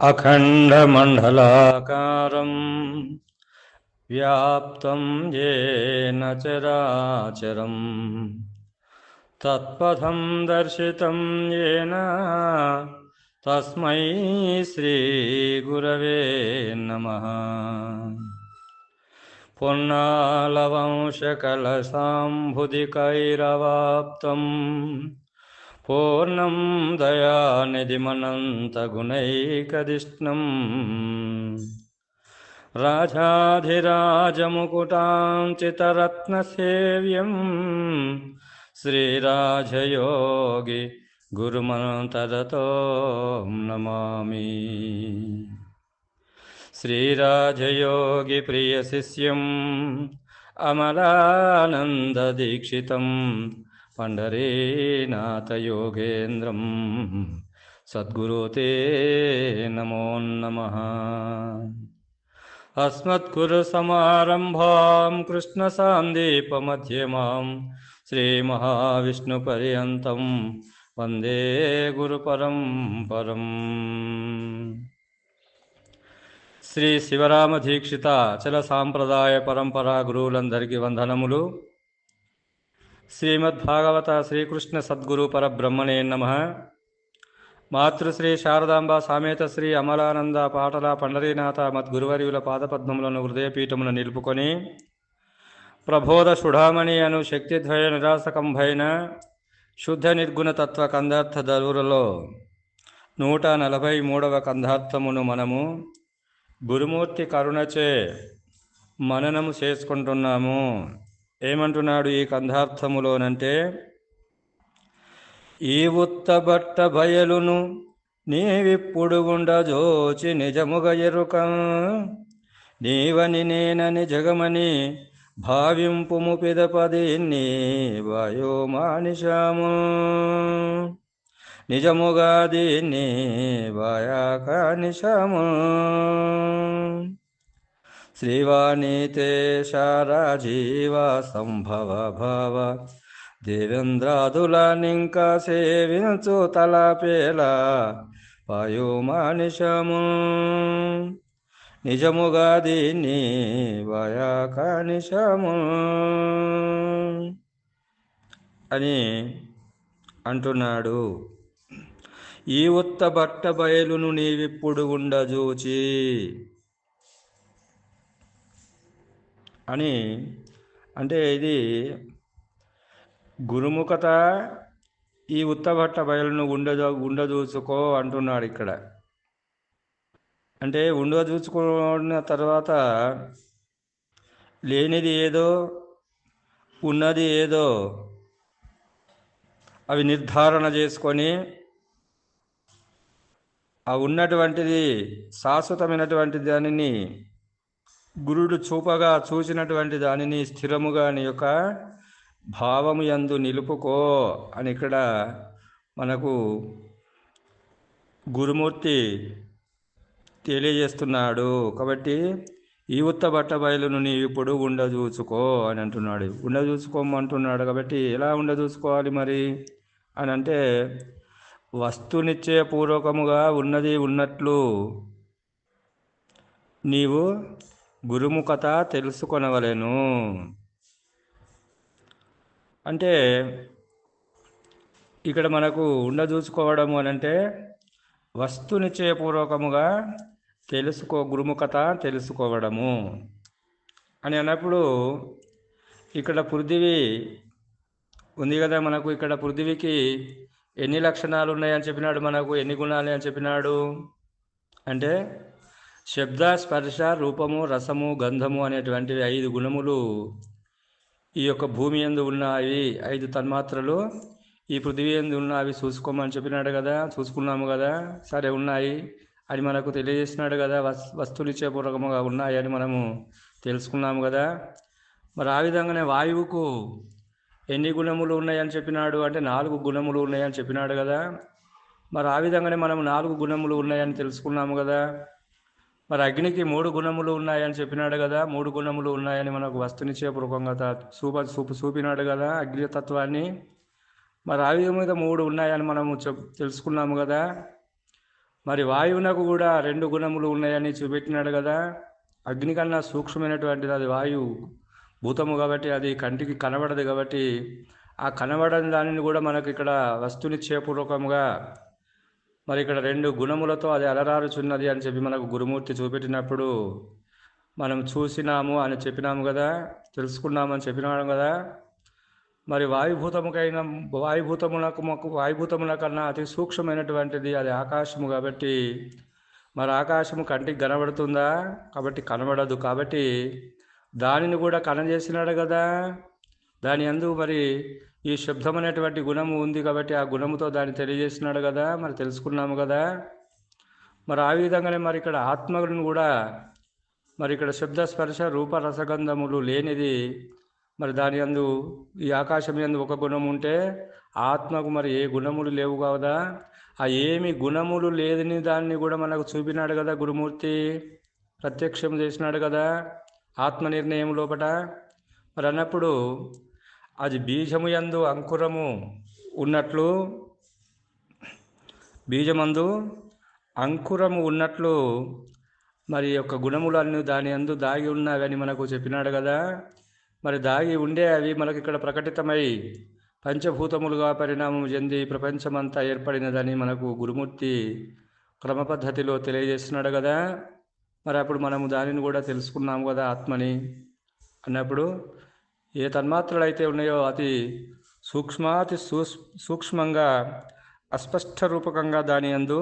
अखण्डमण्डलाकारम् व्याप्तं येन चराचरम् तत्पथं दर्शितं येन तस्मै श्रीगुरवे नमः పూర్ణం దయానిధిమనంతగుణైకదిష్ణం. రాజాధిరాజముకుటాంచితరత్నసేవ్యం. శ్రీరాజయోగి గురుమంతరతో నమామి. శ్రీరాజయోగి ప్రియశిష్యం అమలానందదీక్షితం పండరీనాథయోగేంద్రం సద్గురు సద్గురుతే నమో నమ. అస్మత్కూరు సమారంభాం కృష్ణ అస్మత్కురుసమారంభాం శ్రీమహావిష్ణు పర్యంతం వందే గురు పరం పరం శ్రీ శివరామదీక్షిత చల సాంప్రదాయ పరంపరా గురువులందరికీ వందనములు. శ్రీమద్భాగవత శ్రీకృష్ణ సద్గురు పరబ్రహ్మణే నమ. మాతృశ్రీ శారదాంబ సామేత శ్రీ అమలానంద పాటల పండరీనాథ మద్గురువర్యుల పాదపద్మములను హృదయపీఠమును నిలుపుకొని ప్రబోధ సుఢామణి అను శక్తిద్వయ నిరాసకంభైన శుద్ధ నిర్గుణ తత్వ కందార్థ దరువులలో నూట నలభై మూడవ కందార్థమును మనము గురుమూర్తి కరుణచే మననము చేసుకుంటున్నాము. ఏమంటున్నాడు ఈ కంధార్థములోనంటే ఈ ఉత్తబట్ట బయలును నీవిప్పుడు ఉండజోచి నిజముగ ఎరుక. నీవని నేనని జగమని భావింపుము పిదపదిన్ని వయోమానిషాము. నిజముగా దీన్ని వాయాకానిషాము. శ్రీవాణీతే శారాజీవ సంభవ భావ దేవేంద్రాదులనింకా సేవించు తలపేల వాయుమానిషము నిజముగా దీన్ని వయాకానిషము అని అంటున్నాడు. ఈ ఉత్త బట్ట బయలును నీవిప్పుడు ఉండజూచి అని అంటే ఇది గురుముఖత ఈ ఉత్తభట్ట బయలును ఉండదు ఉండదూచుకో అంటున్నాడు ఇక్కడ. అంటే ఉండదూచుకున్న తర్వాత లేనిది ఏదో ఉన్నది ఏదో అవి నిర్ధారణ చేసుకొని ఆ ఉన్నటువంటిది శాశ్వతమైనటువంటి దానిని గురుడు చూపగా చూసినటువంటి దానిని స్థిరముగా నీ యొక్క భావము ఎందు నిలుపుకో అని ఇక్కడ మనకు గురుమూర్తి తెలియజేస్తున్నాడు. కాబట్టి ఈ ఉత్త బట్ట బయలును నీవు ఇప్పుడు ఉండజూచుకో అని అంటున్నాడు. ఉండదూచుకోమంటున్నాడు కాబట్టి ఎలా ఉండజూసుకోవాలి మరి? అని అంటే వస్తునిచ్చే పూర్వకముగా ఉన్నది ఉన్నట్లు నీవు గురుముఖత తెలుసుకొనవలెను. అంటే ఇక్కడ మనకు ఉండ చూసుకోవడము అని అంటే వస్తునిచ్చే తెలుసుకో గురుముఖత తెలుసుకోవడము అని అన్నప్పుడు ఇక్కడ పృథివీ ఉంది కదా మనకు ఇక్కడ పృథివీకి ఎన్ని లక్షణాలు ఉన్నాయని చెప్పినాడు మనకు ఎన్ని గుణాలు అని చెప్పినాడు? అంటే శబ్ద స్పర్శ రూపము రసము గంధము అనేటువంటివి ఐదు గుణములు ఈ యొక్క భూమి ఎందు ఉన్నవి ఐదు తన్మాత్రలు. ఈ పృథివీ ఎందు ఉన్నవి చూసుకోమని చెప్పినాడు కదా చూసుకున్నాము కదా సరే ఉన్నాయి అని మనకు తెలియజేసినాడు కదా వస్ వస్తువులు ఇచ్చే పూర్వకముగా ఉన్నాయి అని మనము తెలుసుకున్నాము కదా. మరి ఆ విధంగానే వాయువుకు ఎన్ని గుణములు ఉన్నాయని చెప్పినాడు అంటే నాలుగు గుణములు ఉన్నాయని చెప్పినాడు కదా. మరి ఆ విధంగానే మనం నాలుగు గుణములు ఉన్నాయని తెలుసుకున్నాము కదా. మరి అగ్నికి మూడు గుణములు ఉన్నాయని చెప్పినాడు కదా మూడు గుణములు ఉన్నాయని మనకు వస్తునిచ్చే పూర్వకంగా చూప చూపు చూపినాడు కదా అగ్నితత్వాన్ని. మరి ఆ మీద మూడు ఉన్నాయని మనము చెప్ తెలుసుకున్నాము కదా. మరి వాయువునకు కూడా రెండు గుణములు ఉన్నాయని చూపెట్టినాడు కదా. అగ్ని కన్నా సూక్ష్మమైనటువంటిది అది వాయువు భూతము కాబట్టి అది కంటికి కనబడదు కాబట్టి ఆ కనబడని దానిని కూడా మనకు ఇక్కడ వస్తునిశ్చయపూర్వకంగా మరి ఇక్కడ రెండు గుణములతో అది అలరారుచున్నది అని చెప్పి మనకు గురుమూర్తి చూపెట్టినప్పుడు మనం చూసినాము అని చెప్పినాము కదా తెలుసుకున్నామని చెప్పినాము కదా. మరి వాయుభూతముకైన వాయుభూతమునకు మాకు వాయుభూతముల కన్నా అతి సూక్ష్మమైనటువంటిది అది ఆకాశము కాబట్టి. మరి ఆకాశము కంటికి కనబడుతుందా? కాబట్టి కనబడదు. కాబట్టి దానిని కూడా కనజేసినాడు కదా. దాని అందు మరి ఈ శబ్దం అనేటువంటి గుణము ఉంది కాబట్టి ఆ గుణముతో దాన్ని తెలియజేసినాడు కదా మరి తెలుసుకున్నాము కదా. మరి ఆ విధంగానే మరి ఇక్కడ ఆత్మలను కూడా మరి ఇక్కడ శబ్ద స్పర్శ రూప రసగంధములు లేనిది మరి దాని అందు ఈ ఆకాశం ఎందు ఒక గుణం ఉంటే ఆత్మకు మరి ఏ గుణములు లేవు కదా? ఆ ఏమి గుణములు లేదని దాన్ని కూడా మనకు చూపినాడు కదా గురుమూర్తి. ప్రత్యక్షం చేసినాడు కదా ఆత్మ నిర్ణయం లోపట. మరి అన్నప్పుడు అది బీజము యందు అంకురము ఉన్నట్లు బీజమందు అంకురము ఉన్నట్లు మరి యొక్క గుణములన్నీ దాని అందు దాగి ఉన్నావని మనకు చెప్పినాడు కదా. మరి దాగి ఉండే అవి మనకి ఇక్కడ ప్రకటితమై పంచభూతములుగా పరిణామం చెంది ప్రపంచమంతా ఏర్పడినదని మనకు గురుమూర్తి క్రమపద్ధతిలో తెలియజేస్తున్నాడు కదా. మరి అప్పుడు మనము దానిని కూడా తెలుసుకున్నాము కదా ఆత్మని అన్నప్పుడు ఏ తన్మాత్రలు అయితే ఉన్నాయో అతి సూక్ష్మాతి సూక్ష్మంగా అస్పష్ట రూపకంగా దాని అందు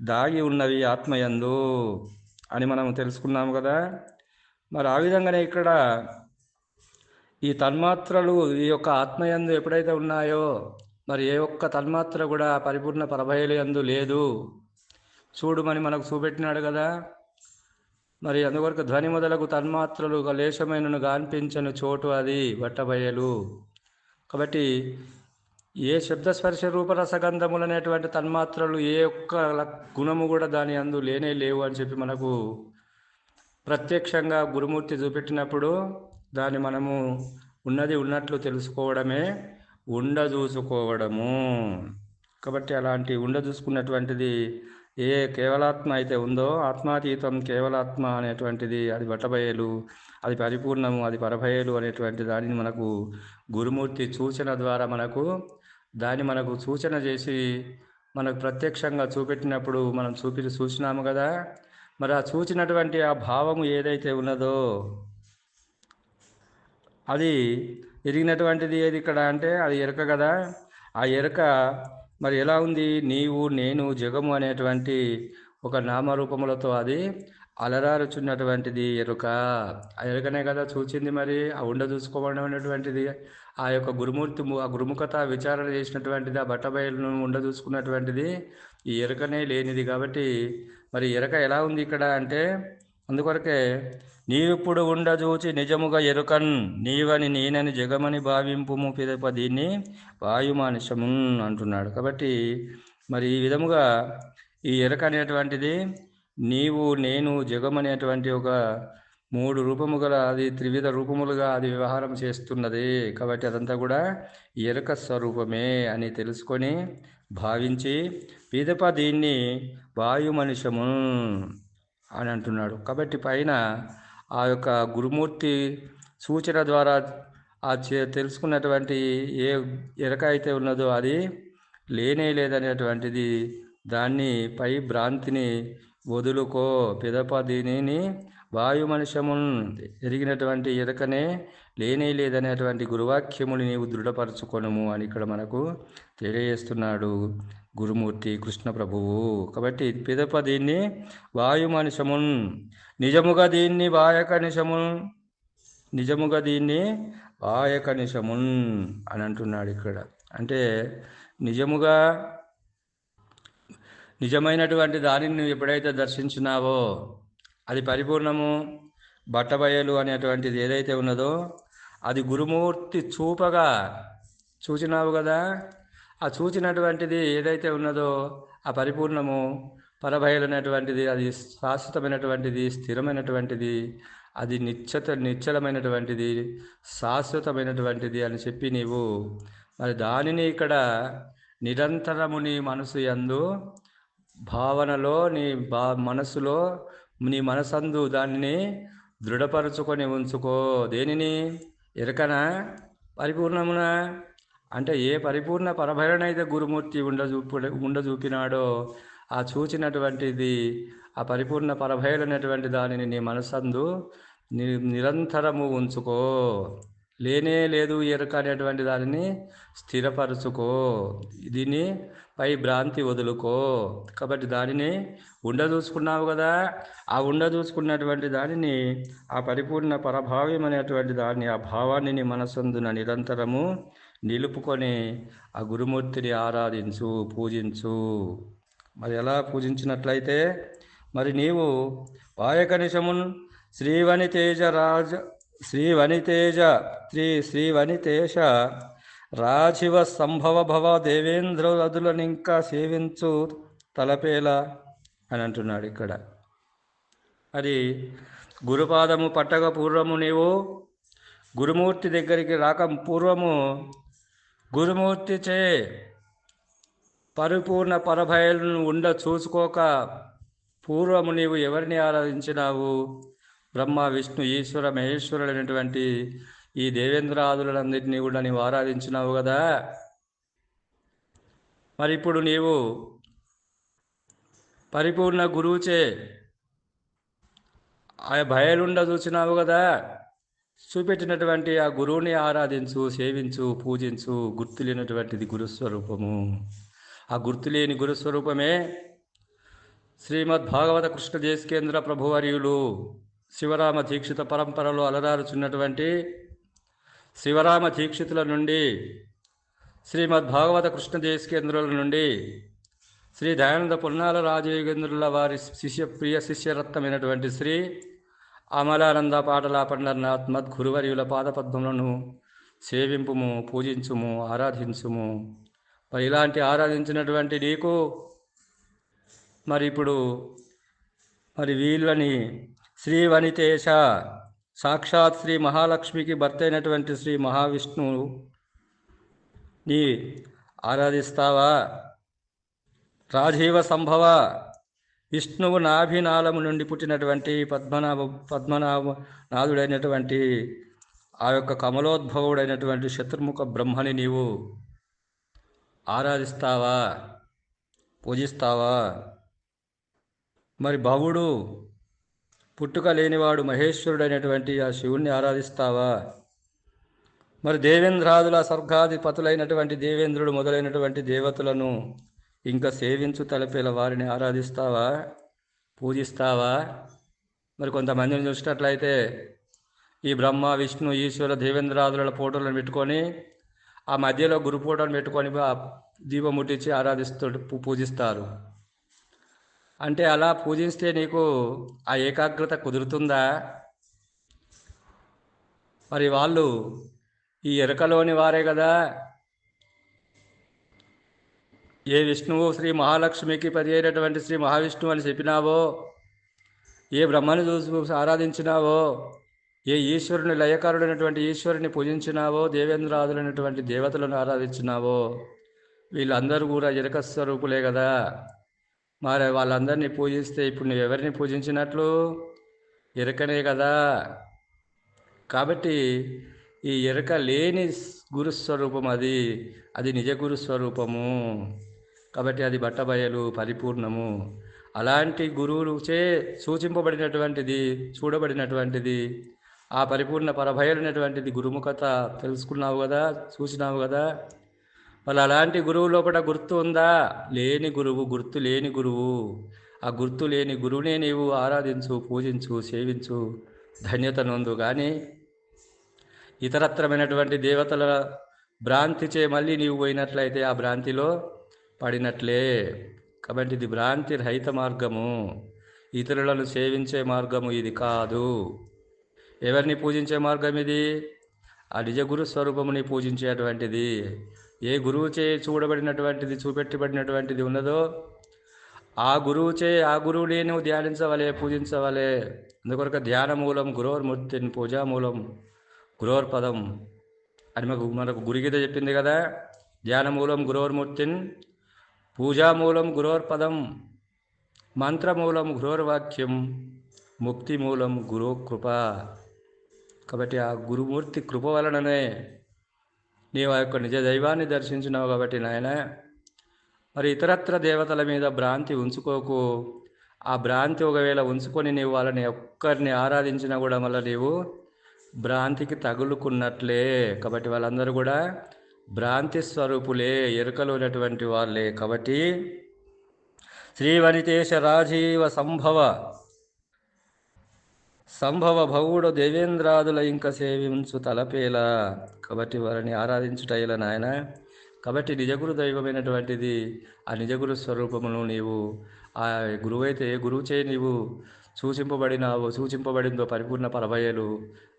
దాగి ఉన్నవి ఆత్మయందు అని మనం తెలుసుకున్నాము కదా. మరి ఆ విధంగానే ఇక్కడ ఈ తన్మాత్రలు ఈ యొక్క ఆత్మయందు ఎప్పుడైతే ఉన్నాయో మరి ఏ ఒక్క తన్మాత్ర కూడా పరిపూర్ణ పరభయలు ఎందు లేదు. చూడుమని మనకు చూపెట్టినాడు కదా. మరి అందువరకు ధ్వని మొదలకు తన్మాత్రలు లేశమైనను గాన్పించని చోటు అది బట్టబయలు కాబట్టి ఏ శబ్దస్పర్శ రూపరసగంధములు అనేటువంటి తన్మాత్రలు ఏ ఒక్క గుణము కూడా దాని అందు లేనే లేవు అని చెప్పి మనకు ప్రత్యక్షంగా గురుమూర్తి చూపెట్టినప్పుడు దాన్ని మనము ఉన్నది ఉన్నట్లు తెలుసుకోవడమే ఉండ చూసుకోవడము. కాబట్టి అలాంటి ఉండ చూసుకున్నటువంటిది ఏ కేవలాత్మ అయితే ఉందో ఆత్మాతీతం కేవలాత్మ అనేటువంటిది అది బట్టబయలు అది పరిపూర్ణము అది పరభయలు అనేటువంటి దానిని మనకు గురుమూర్తి సూచన ద్వారా మనకు దాన్ని మనకు సూచన చేసి మనకు ప్రత్యక్షంగా చూపెట్టినప్పుడు మనం చూపి చూసినాము కదా. మరి ఆ చూచినటువంటి ఆ భావము ఏదైతే ఉన్నదో అది ఎరిగినటువంటిది ఏది ఇక్కడ అంటే అది ఎరక కదా. ఆ ఎరక మరి ఎలా ఉంది? నీవు నేను జగము అనేటువంటి ఒక నామరూపములతో అది అలరారుచున్నటువంటిది ఎరుక. ఆ ఎరుకనే కదా చూచింది మరి? ఆ ఉండ చూసుకోవడం అనేటువంటిది ఆ యొక్క గురుమూర్తి ఆ గురుముఖత విచారణ చేసినటువంటిది ఆ బట్టబయలును ఉండ చూసుకున్నటువంటిది ఈ ఎరుకనే లేనిది. కాబట్టి మరి ఎరక ఎలా ఉంది ఇక్కడ అంటే అందుకొరకే నీవిప్పుడు ఉండజూచి నిజముగా ఎరుకన్ నీవని నేనని జగమని భావింపుము పిదప దీన్ని వాయుమానిషము అంటున్నాడు. కాబట్టి మరి ఈ విధముగా ఈ ఎరక అనేటువంటిది నీవు నేను జగమనేటువంటి ఒక మూడు రూపము గల అది త్రివిధ రూపములుగా అది వ్యవహారం చేస్తున్నది. కాబట్టి అదంతా కూడా ఎరక స్వరూపమే అని తెలుసుకొని భావించి పిదప దీన్ని వాయుమనిషము అని అంటున్నాడు. కాబట్టి పైన ఆ యొక్క గురుమూర్తి సూచన ద్వారా ఆ తెలుసుకున్నటువంటి ఏ ఎరక అయితే ఉన్నదో అది లేనే లేదనేటువంటిది దాన్ని పై భ్రాంతిని వదులుకో పెదప దీనిని వాయు మనుషమున్ ఎరిగినటువంటి ఎదకనే లేనే లేదనేటువంటి గురువాక్యముని నీవు దృఢపరచుకొనుము అని ఇక్కడ మనకు తెలియజేస్తున్నాడు గురుమూర్తి కృష్ణ ప్రభువు కాబట్టి పిదప దీన్ని వాయు మనుషమున్ నిజముగా దీన్ని వాయకనిషమున్ నిజముగా దీన్ని వాయకనిషమున్ అని అంటున్నాడు ఇక్కడ. అంటే నిజముగా నిజమైనటువంటి దానిని నువ్వు ఎప్పుడైతే దర్శించినావో అది పరిపూర్ణము బట్టబయలు అనేటువంటిది ఏదైతే ఉన్నదో అది గురుమూర్తి చూపగా చూచినావు కదా ఆ చూచినటువంటిది ఏదైతే ఉన్నదో ఆ పరిపూర్ణము పరభయలు అనేటువంటిది అది శాశ్వతమైనటువంటిది స్థిరమైనటువంటిది అది నిశ్చత నిశ్చలమైనటువంటిది శాశ్వతమైనటువంటిది అని చెప్పి నీవు మరి దానిని ఇక్కడ నిరంతరము నీ మనసు ఎందు భావనలో నీ బా మనసులో నీ మనసందు దానిని దృఢపరుచుకొని ఉంచుకో. దేనిని? ఎరకన? పరిపూర్ణమున? అంటే ఏ పరిపూర్ణ పరభరణైతే గురుమూర్తి ఉండజూపు ఉండజూపినాడో ఆ చూచినటువంటిది ఆ పరిపూర్ణ పరభయలైనటువంటి దానిని నీ మనసందు నిరంతరము ఉంచుకో. లేనే లేదు ఎరుక అనేటువంటి దానిని స్థిరపరచుకో. దీన్ని పై భ్రాంతి వదులుకో. కాబట్టి దానిని ఉండ చూసుకున్నావు కదా. ఆ ఉండ చూసుకున్నటువంటి దానిని ఆ పరిపూర్ణ పరభావ్యం అనేటువంటి దాన్ని ఆ భావాన్ని నీ మనసందున నిరంతరము నిలుపుకొని ఆ గురుమూర్తిని ఆరాధించు పూజించు. మరి ఎలా పూజించినట్లయితే మరి నీవు వాయకనిషమున్ శ్రీవని తేజరాజ శ్రీవనితేజ శ్రీ శ్రీవనితేజ రాజీవ సంభవ భవ దేవేంద్రులను ఇంకా సేవించు తలపేలా అని అంటున్నాడు ఇక్కడ. అది గురుపాదము పట్టక పూర్వము నీవు గురుమూర్తి దగ్గరికి రాక పూర్వము గురుమూర్తి చే పరిపూర్ణ పరభయలను ఉండ చూసుకోక పూర్వము నీవు ఎవరిని ఆరాధించినావు? బ్రహ్మ విష్ణు ఈశ్వర మహేశ్వరులైనటువంటి ఈ దేవేంద్రాదులందరినీ కూడా నీవు ఆరాధించినావు కదా. మరి ఇప్పుడు నీవు పరిపూర్ణ గురువుచే ఆ భయలుండ చూసినావు కదా. చూపెట్టినటువంటి ఆ గురువుని ఆరాధించు సేవించు పూజించు గుర్తులేనటువంటిది గురుస్వరూపము. ఆ గుర్తులేని గురుస్వరూపమే శ్రీమద్ భాగవత కృష్ణ దేశకేంద్ర ప్రభువర్యులు శివరామ దీక్షిత పరంపరలో అలరారుచున్నటువంటి శివరామ దీక్షితుల నుండి శ్రీమద్ భాగవత కృష్ణ దేశకేంద్రుల నుండి శ్రీ దయానంద పున్నాల రాజయోగేంద్రుల వారి శిష్య ప్రియ శిష్యరత్నమైనటువంటి శ్రీ అమలానంద పాటల పండర్నాథ్ మద్ గురువర్యుల పాదపద్మలను సేవింపుము పూజించుము ఆరాధించుము. మరి ఇలాంటి ఆరాధించినటువంటి నీకు మరి ఇప్పుడు మరి వీళ్ళని శ్రీ వనితేశ సాక్షాత్ శ్రీ మహాలక్ష్మికి భర్త అయినటువంటి శ్రీ మహావిష్ణువు నీ ఆరాధిస్తావా? రాజీవ సంభవ. విష్ణువు నాభినాళము నుండి పుట్టినటువంటి పద్మనాభ పద్మనాభ నాథుడైనటువంటి ఆ యొక్క కమలోద్భవుడైనటువంటి శత్రుముఖ బ్రహ్మని నీవు ఆరాధిస్తావా? పూజిస్తావా? మరి భవుడు పుట్టుక లేనివాడు మహేశ్వరుడైనటువంటి ఆ శివుణ్ణి ఆరాధిస్తావా? మరి దేవేంద్రాదుల స్వర్గాధిపతులైనటువంటి దేవేంద్రుడు మొదలైనటువంటి దేవతలను ఇంకా సేవించు తలపేల వారిని ఆరాధిస్తావా? పూజిస్తావా? మరి కొంతమందిని చూసినట్లయితే ఈ బ్రహ్మ విష్ణు ఈశ్వర దేవేంద్రాదుల ఫోటోలను పెట్టుకొని ఆ మధ్యలో గురు ఫోటోలను పెట్టుకొని ఆ దీపం ముట్టించి ఆరాధిస్తూ పూజిస్తారు. అంటే అలా పూజిస్తే నీకు ఆ ఏకాగ్రత కుదురుతుందా? మరి వాళ్ళు ఈ ఎరకలోని వారే కదా. ఏ విష్ణువు శ్రీ మహాలక్ష్మికి పది అయినటువంటి శ్రీ మహావిష్ణువు అని చెప్పినావో? ఏ బ్రహ్మను చూసి ఆరాధించినావో? ఏ ఈశ్వరుని లయకారుడైనటువంటి ఈశ్వరుని పూజించినావో? దేవేంద్రాదులైనటువంటి దేవతలను ఆరాధించినావో? వీళ్ళందరూ కూడా ఎరక స్వరూపులే కదా. మరి వాళ్ళందరినీ పూజిస్తే ఇప్పుడు నువ్వు ఎవరిని పూజించినట్లు? ఎరకనే కదా. కాబట్టి ఈ ఎరక లేని గురుస్వరూపం అది. అది నిజ గురుస్వరూపము. కాబట్టి అది బట్టబయలు పరిపూర్ణము. అలాంటి గురువులు చే సూచింపబడినటువంటిది చూడబడినటువంటిది ఆ పరిపూర్ణ పరభయలైనటువంటిది గురుముఖత తెలుసుకున్నావు కదా చూసినావు కదా? వాళ్ళు అలాంటి గురువు లోపల గుర్తు ఉందా? లేని గురువు గుర్తు లేని గురువు. ఆ గుర్తు లేని గురువునే నీవు ఆరాధించు పూజించు సేవించు. ధన్యత నొందు. కానీ ఇతరత్రమైనటువంటి దేవతల భ్రాంతిచే మళ్ళీ నీవు పోయినట్లయితే ఆ భ్రాంతిలో పడినట్లే. కాబట్టి ఇది భ్రాంతి రహిత మార్గము. ఇతరులను సేవించే మార్గము ఇది కాదు. ఎవరిని పూజించే మార్గం ఇది? ఆ నిజ గురు స్వరూపముని పూజించేటువంటిది. ఏ గురువుచే చూడబడినటువంటిది చూపెట్టబడినటువంటిది ఉన్నదో ఆ గురువుచే ఆ గురువుని నువ్వు ధ్యానించవలే పూజించవలే. అందుకొరక ధ్యాన మూలం గురోర్మూర్తిని పూజా మూలం గురోర్పదం అని మనకు మనకు గురుగీత చెప్పింది కదా. ధ్యాన మూలం గురోర్మూర్తిన్ పూజా మూలం గురోర్పదం మంత్రమూలం గురోర్వాక్యం ముక్తి మూలం గురు కృప కాబట్టి ఆ గురుమూర్తి కృప వలననే నీవు ఆ యొక్క నిజ దైవాన్ని దర్శించినావు కాబట్టి నాయన. మరి ఇతరత్ర దేవతల మీద భ్రాంతి ఉంచుకోకు. ఆ భ్రాంతి ఒకవేళ ఉంచుకొని నీవు వాళ్ళని ఒక్కరిని ఆరాధించినా కూడా మళ్ళీ నీవు భ్రాంతికి తగులుకున్నట్లే. కాబట్టి వాళ్ళందరూ కూడా భ్రాంతి స్వరూపులే ఎరుకలోనటువంటి వాళ్ళే. కాబట్టి శ్రీవనితేశ రాజీవ సంభవ సంభవ భవుడు దేవేంద్రాదుల ఇంక సేవించు తలపేల. కాబట్టి వారిని ఆరాధించుటైల నాయన? కాబట్టి నిజగురు దైవమైనటువంటిది ఆ నిజగురు స్వరూపమును నీవు ఆ గురువైతే గురువు చే నీవు సూచింపబడినావు సూచింపబడిందో పరిపూర్ణ పరభయలు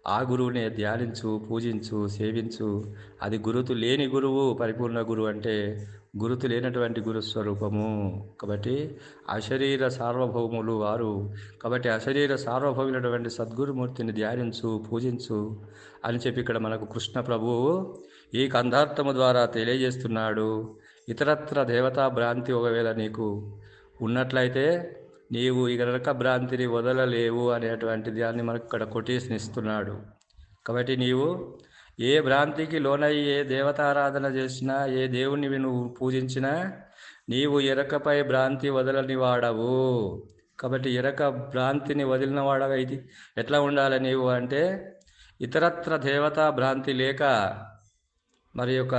ఆ గురువునే ధ్యానించు పూజించు సేవించు. అది గురుతు లేని గురువు పరిపూర్ణ గురువు అంటే గురుతు లేనటువంటి గురుస్వరూపము. కాబట్టి అశరీర సార్వభౌములు వారు. కాబట్టి అశరీర సార్వభౌములైనటువంటి సద్గురుమూర్తిని ధ్యానించు పూజించు అని చెప్పి ఇక్కడ మనకు కృష్ణ ప్రభువు ఈ కందార్థము ద్వారా తెలియజేస్తున్నాడు. ఇతరత్ర దేవతా భ్రాంతి ఒకవేళ నీకు ఉన్నట్లయితే నీవు ఈ గనక భ్రాంతిని వదలలేవు అనేటువంటి దాన్ని మనకు ఇక్కడ కొటేషన్ ఇస్తున్నాడు. కాబట్టి నీవు ఏ భ్రాంతికి లోనై ఏ దేవతారాధన చేసినా ఏ దేవుని నువ్వు పూజించినా నీవు ఎరకపై భ్రాంతి వదలని వాడవు. కాబట్టి ఎరక భ్రాంతిని వదిలిన వాడగా ఇది. ఎట్లా ఉండాలి నీవు అంటే ఇతరత్ర దేవతా భ్రాంతి లేక మరి యొక్క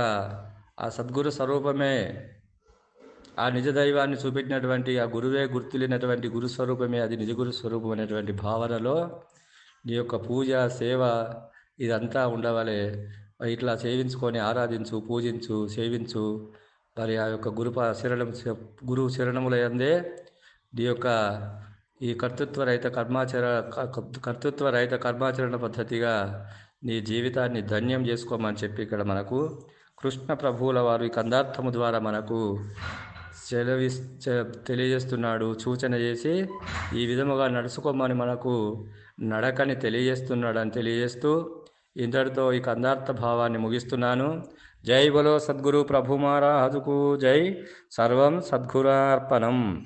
ఆ సద్గురు స్వరూపమే ఆ నిజ దైవాన్ని చూపెట్టినటువంటి ఆ గురువే గుర్తులేనటువంటి గురు స్వరూపమే అది నిజ గురు స్వరూపం అనేటువంటి భావనలో నీ యొక్క పూజ సేవ ఇదంతా ఉండవలే. ఇట్లా సేవించుకొని ఆరాధించు పూజించు సేవించు. మరి ఆ యొక్క గురుప శరణం గురువు శరణములందే నీ యొక్క ఈ కర్తృత్వ రహిత కర్మాచర కర్తృత్వ రహిత కర్మాచరణ పద్ధతిగా నీ జీవితాన్ని ధన్యం చేసుకోమని చెప్పి ఇక్కడ మనకు కృష్ణ ప్రభువుల వారు ఈ కందార్థము ద్వారా మనకు సెలవి తెలియజేస్తున్నాడు. సూచన చేసి ఈ విధముగా నడుచుకోమని మనకు నడకని తెలియజేస్తున్నాడని తెలియజేస్తూ ఇంతటితో ఈ కందార్థ భావాన్ని ముగిస్తున్నాను. జై బలో సద్గురు ప్రభు మహారాజుకు జై. సర్వం సద్గురార్పణం.